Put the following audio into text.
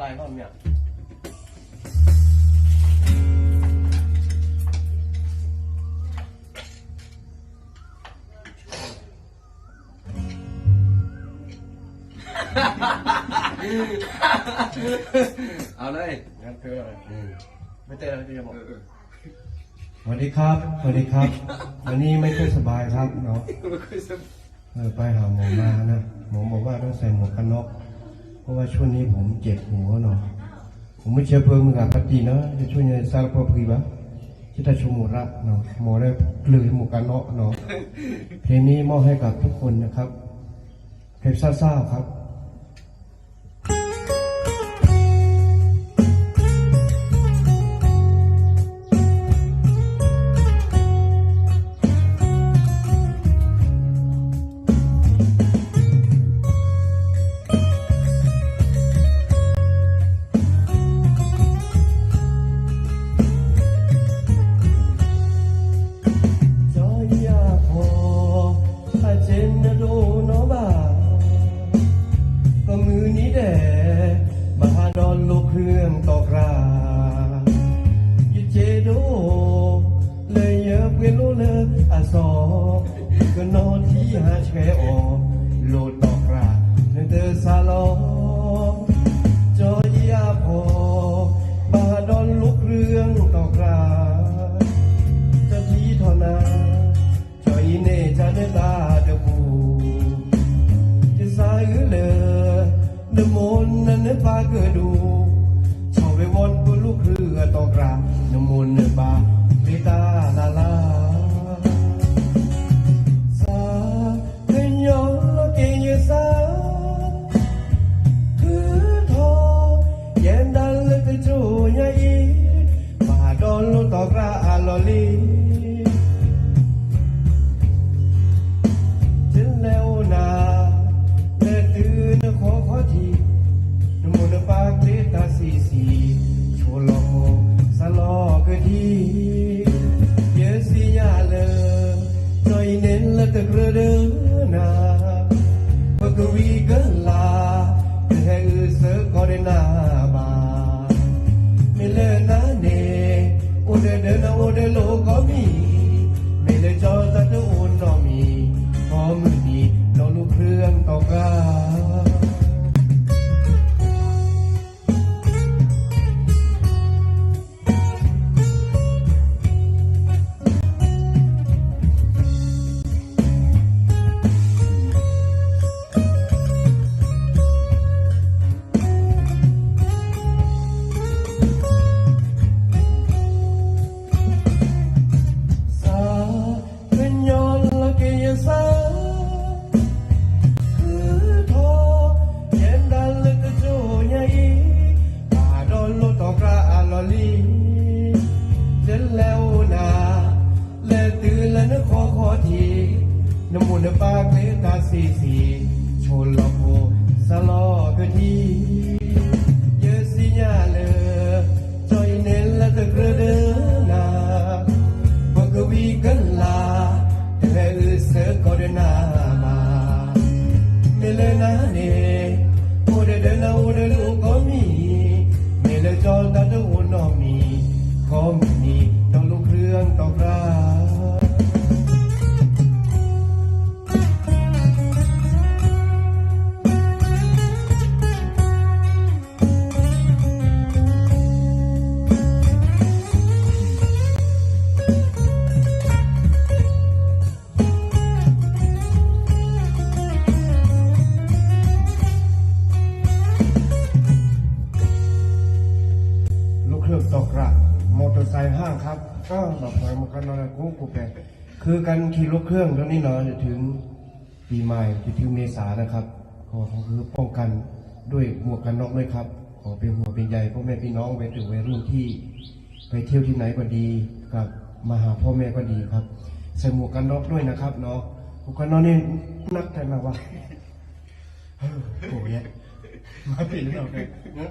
ตายบ้างเนี่ยเอาเลยงั้นเธอเลยไม่เต้นแล้วที่จะบอกสวัสดีครับ สวัสดีครับ วันนี้ไม่ค่อยสบายครับเนาะ ไม่ค่อยสบเออไปหาหมอมานะ หมอบอกว่าต้องใส่หมวกกันน็อก เพราะว่าช่วงนี้ผมเจ็บหัวเนาะผมไม่เชื่อเพิ่มมือกับปฏิเนาะจะช่วยในสาลพอพีบะจิตาชมหมดละเนาะหมอได้กลือหมวกกันเนาะเนาะเพลงนี้มอบให้กับทุกคนนะครับเพลงซ่าๆครับ เลอก็นอนที่หาแชออ ละตะกระเดินาปกวีกันลาแห่งเสือกอรนาบาไม่เลนาเนโอเดเดนาโอเดโลก็มีไม่เลจอตะโอนนอมีพอมือดีนอลูกเครื่องตอกา sekor nama Milenane ก็แบบไหนมันกันนอนกูกูแปลคือการขี่รถเครื่องตอนนี้เนาะจะถึงปีใหม่จะถึงเมษานะครับขอคือป้องกันด้วยหมวกกันน็อกด้วยครับ ขอเป็นหัวเป็นใหญ่พ่อแม่พี่น้องไปถึงวัยรุ่นที่ ไปเที่ยวที่ไหนก็ดีกับมาหาพ่อแม่ก็ดีครับใส่หมวกกันน็อกด้วยนะครับเนาะหมวกกันน็อกนี่นักแต่ละวะเฮ้ยโอ้ยมาปีนเราเลยนะ